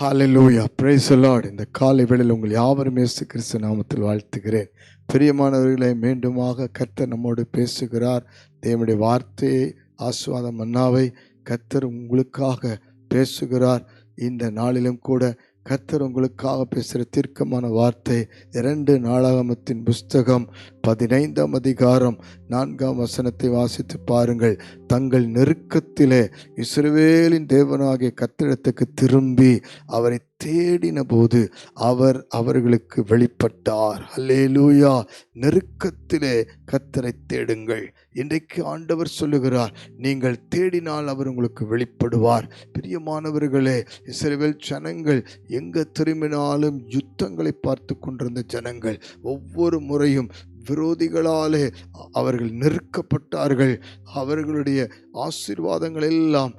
Hallelujah brace the இந்த காலை வேளையில் உங்கள் யாவரும் இயேசு கிறிஸ்து நாமத்தில் வாழ்த்துகிறேன். பிரியமானவர்களை மீண்டுமாக கர்த்தர் நம்மோடு பேசுகிறார். தேவனுடைய வார்த்தையை ஆசுவாத மன்னாவை கர்த்தர் உங்களுக்காக பேசுகிறார். இந்த நாளிலும் கூட கர்த்தர் உங்களுக்காக பேசுகிற தீர்க்கமான வார்த்தை இரண்டு நாளாகமத்தின் புஸ்தகம் பதினைந்தாம் அதிகாரம் நான்காம் வசனத்தை வாசித்து பாருங்கள். தங்கள் நெருக்கத்திலே இஸ்ரவேலின் தேவனாகிய கத்திடத்துக்கு திரும்பி அவரை தேடின போது அவர் அவர்களுக்கு வெளிப்பட்டார். அல்லேலூயா நெருக்கத்திலே கத்தரை தேடுங்கள். இன்றைக்கு ஆண்டவர் சொல்லுகிறார் நீங்கள் தேடினால் அவர் உங்களுக்கு வெளிப்படுவார். பிரியமானவர்களே இஸ்ரவேல் ஜனங்கள் எங்கு திரும்பினாலும் யுத்தங்களை பார்த்து கொண்டிருந்த ஜனங்கள் ஒவ்வொரு முறையும் விரோதிகளாலே அவர்கள் நெருக்கப்பட்டார்கள். அவர்களுடைய ஆசீர்வாதங்கள் எல்லாம்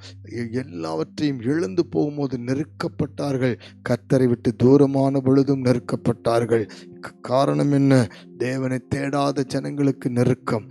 எல்லாவற்றையும் இழந்து போகும்போது நெருக்கப்பட்டார்கள். கத்தரை விட்டு தூரமான பொழுதும் நெருக்கப்பட்டார்கள். காரணம் என்ன? தேவனை தேடாத ஜனங்களுக்கு நெருக்கம்.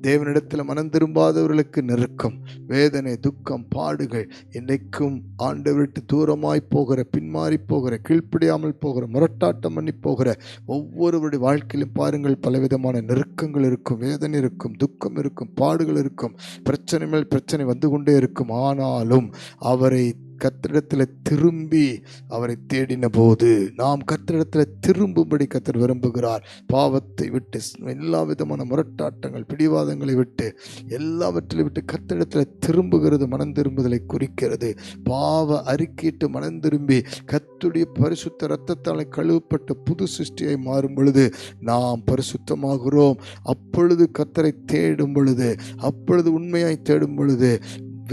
தேவனிடத்தில் மனம் திரும்பாதவர்களுக்கு நெருக்கம் வேதனை துக்கம் பாடுகள் என்றைக்கும் ஆண்டு விட்டு தூரமாய் போகிற பின்மாறி போகிற கீழ்ப்படியாமல் போகிற முரட்டாட்டம் பண்ணி போகிற ஒவ்வொருவருடைய வாழ்க்கையிலும் பாருங்கள் பலவிதமான நெருக்கங்கள் இருக்கும் வேதனை இருக்கும் துக்கம் இருக்கும் பாடுகள் இருக்கும் பிரச்சனை மேல் பிரச்சனை வந்து கொண்டே இருக்கும். ஆனாலும் அவரை கத்திடத்தில் திரும்பி அவரை தேடின போது நாம் கத்திடத்தில் திரும்பும்படி கத்தர் விரும்புகிறார். பாவத்தை விட்டு எல்லா விதமான முரட்டாட்டங்கள் பிடிவாதங்களை விட்டு எல்லாவற்றிலையும் விட்டு கத்திடத்தில் திரும்புகிறது மனம் திரும்புதலை குறிக்கிறது. பாவ அறிக்கையிட்டு மனம் திரும்பி கத்துடைய பரிசுத்த இரத்தத்தால் கழுவப்பட்ட புது சிருஷ்டியாய் மாறும் பொழுது நாம் பரிசுத்தமாகிறோம். அப்பொழுது கத்தரை தேடும் பொழுது அப்பொழுது உண்மையாய் தேடும் பொழுது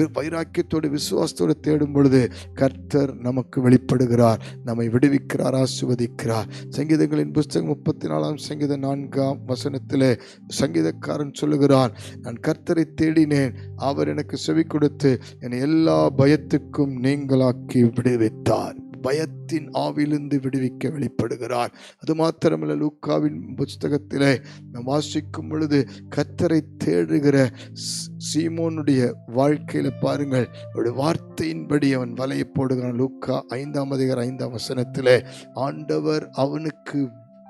வைராக்கியத்தோடு விசுவாசத்தோடு தேடும் பொழுது கர்த்தர் நமக்கு வெளிப்படுகிறார் நம்மை விடுவிக்கிறார் ஆசுவதிக்கிறார் சங்கீதங்களின் புஸ்தகம் முப்பத்தி நாலாம் சங்கீத நான்காம் வசனத்தில் சங்கீதக்காரன் சொல்லுகிறான் நான் கர்த்தரை தேடினேன் அவர் எனக்கு செவி கொடுத்து என்னை எல்லா பயத்துக்கும் நீங்களாக்கி விடுவித்தார். பயத்தின் ஆவிலிருந்து விடுவிக்க வெளிப்படுகிறார். அது மாத்திரமல்ல லூக்காவின் புஸ்தகத்திலே நாம் வாசிக்கும் பொழுது கத்தரை தேடுகிற சீமோனுடைய வாழ்க்கையில் பாருங்கள். அவருடைய வார்த்தையின்படி அவன் வலையை போடுகிறான். லூக்கா ஐந்தாம் அதிகார ஐந்தாம் வசனத்திலே ஆண்டவர் அவனுக்கு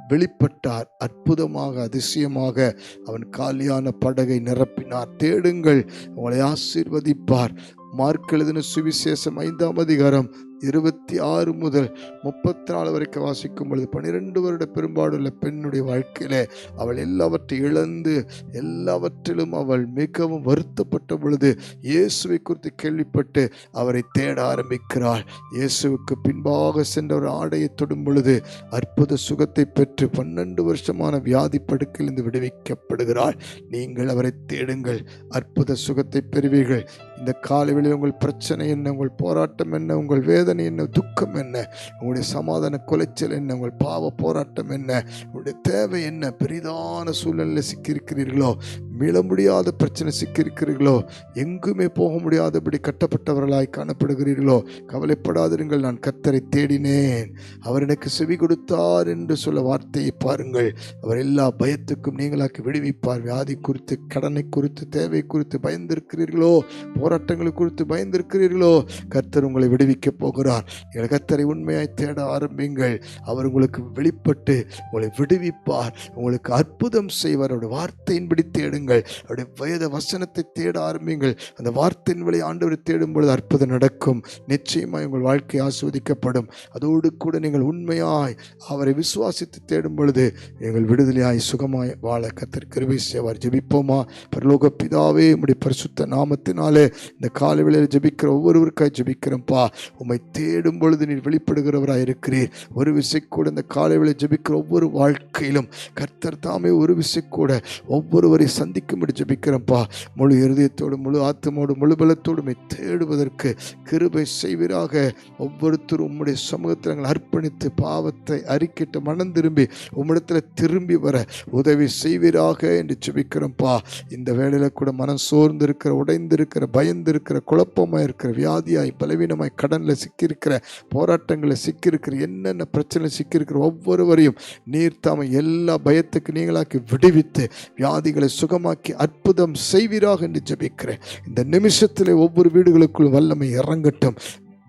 வெளிப்பட்டார். அற்புதமாக அதிசயமாக அவன் காலியான படகை நிரப்பினார். தேடுங்கள் உங்களை ஆசீர்வதிப்பார். மார்க் எழுதின சுவிசேஷம் ஐந்தாம் அதிகாரம் இருபத்தி ஆறு முதல் முப்பத்தி நாலு வரைக்கும் வாசிக்கும் பொழுது பன்னிரெண்டு வருட பெரும்பாடுள்ள பெண்ணுடைய வாழ்க்கையிலே அவள் எல்லாவற்றையும் இழந்து எல்லாவற்றிலும் அவள் மிகவும் வருத்தப்பட்ட பொழுது இயேசுவை குறித்து கேள்விப்பட்டு அவரை தேட ஆரம்பிக்கிறாள். இயேசுவுக்கு பின்பாக சென்ற ஒரு ஆடையை தொடும் பொழுது அற்புத சுகத்தை பெற்று பன்னெண்டு வருஷமான வியாதி படுக்கையிலிருந்து விடுவிக்கப்படுகிறாள். நீங்கள் அவரை தேடுங்கள். அற்புத சுகத்தை பெறுவீர்கள். இந்த காலவெளியில் உங்கள் பிரச்சனை என்ன உங்கள் போராட்டம் என்ன உங்கள் வேதனை என்ன துக்கம் என்ன உங்களுடைய சமாதான குலைச்சல் என்ன உங்கள் பாவ போராட்டம் என்ன உங்களுடைய தேவை என்ன பெரிதான சூழ்நிலையில் சிக்கியிருக்கிறீர்களோ மீள முடியாத பிரச்சனை சிக்கியிருக்கிறீர்களோ எங்குமே போக முடியாதபடி கட்டப்பட்டவர்களாய் காணப்படுகிறீர்களோ கவலைப்படாதிருங்கள் நான் கத்தரை தேடினேன். அவர் எனக்கு செவி கொடுத்தார் என்று சொல்ல வார்த்தையை பாருங்கள். அவர் எல்லா பயத்துக்கும் நீங்களாக்கி விடுவிப்பார். வியாதி குறித்து கடனை குறித்து தேவை குறித்து பயந்திருக்கிறீர்களோ போராட்டங்களை குறித்து பயந்திருக்கிறீர்களோ கர்த்தர் உங்களை விடுவிக்கப் போகிறார். நீங்கள் கர்த்தரை உண்மையாய் தேட ஆரம்பிங்கள். அவர் உங்களுக்கு வெளிப்பட்டு உங்களை விடுவிப்பார். உங்களுக்கு அற்புதம் செய்வார். அவருடைய வார்த்தையின்படி தேடுங்கள். அவருடைய வேத வசனத்தை தேட ஆரம்பிங்கள் அந்த வார்த்தையின் வழி ஆண்டவரை தேடும் பொழுது அற்புதம் நடக்கும். நிச்சயமாய் உங்கள் வாழ்க்கை ஆஸ்வதிக்கப்படும். அதோடு கூட நீங்கள் உண்மையாய் அவரை விசுவாசித்து தேடும் பொழுது நீங்கள் விடுதலையாய் சுகமாய் வாழ கத்தர் கிருபை செய்வார். ஜெபிப்போமா? பரலோக பிதாவே உடைய பரிசுத்த நாமத்தினாலே இந்த காலை வேளையில் ஜெபிக்கிற ஒவ்வொருவருக்காய் ஜெபிக்கிறோம்ப்பா. உம்மை தேடும் பொழுது நீர் வெளிப்படுகிறவராய் இருக்கிறீர். ஒரு விசை கூட இந்த காலை வேளையில் ஜெபிக்கிற ஒவ்வொரு வாழ்க்கையிலும் கர்த்தர் தாமே ஒரு விசை கூட ஒவ்வொருவரை சந்திக்கும்படி ஜெபிக்கிறோம்ப்பா முழு இருதயத்தோடு முழு ஆத்மோடு முழு பலத்தோடு தேடுவதற்கு கிருபை செய்வீராக. ஒவ்வொருத்தரும் உம்முடைய சமூகத்தில் நாங்கள் அர்ப்பணித்து பாவத்தை அறிக்கிட்டு மனம் திரும்பி உம்மிடத்தில் திரும்பி வர உதவி செய்வீராக என்று ஜபிக்கிறோம்ப்பா இந்த வேலையில் கூட மனம் சோர்ந்திருக்கிற உடைந்திருக்கிற பயந்திருக்கிற குழப்பமாக இருக்கிற வியாதியாய் பலவீனமாய் கடனில் சிக்கியிருக்கிற போராட்டங்களில் சிக்கியிருக்கிற என்னென்ன பிரச்சனை சிக்கியிருக்கிற ஒவ்வொருவரையும் நீர் தாமை எல்லா பயத்துக்கு நீங்களாக்கி விடுவித்து வியாதிகளை சுகமாக்கி அற்புதம் செய்வீராக என்று ஜபிக்கிறேன். இந்த நிமிஷத்தில் ஒவ்வொரு வீடுகளுக்குள் வல்லமை இறங்கட்டும்.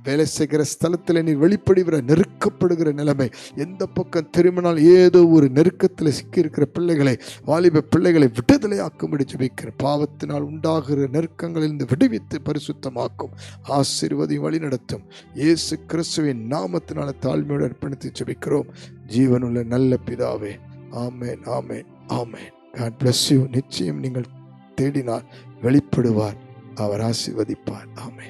வேலை செய்கிற ஸ்தலத்தில் நீ வெளிப்படுகிற நெருக்கப்படுகிற நிலைமை எந்த பக்கம் திரும்பினால் ஏதோ ஒரு நெருக்கத்தில் சிக்கியிருக்கிற பிள்ளைகளை வாலிப பிள்ளைகளை விடுதலையாக்கும்படி ஜபிக்கிற பாவத்தினால் உண்டாகிற நெருக்கங்களிலிருந்து விடுவித்து பரிசுத்தமாக்கும். ஆசீர்வதையும் வழிநடத்தும். இயேசு கிறிஸ்துவின் நாமத்தினால தாழ்மையோடு அர்ப்பணித்து ஜபிக்கிறோம். ஜீவனுள்ள நல்ல பிதாவே ஆமேன் ஆமேன் ஆமேன். காட் பிளஸ் யூ நிச்சயம் நீங்கள் தேடினால் வெளிப்படுவார். அவர் ஆசீர்வதிப்பார். ஆமே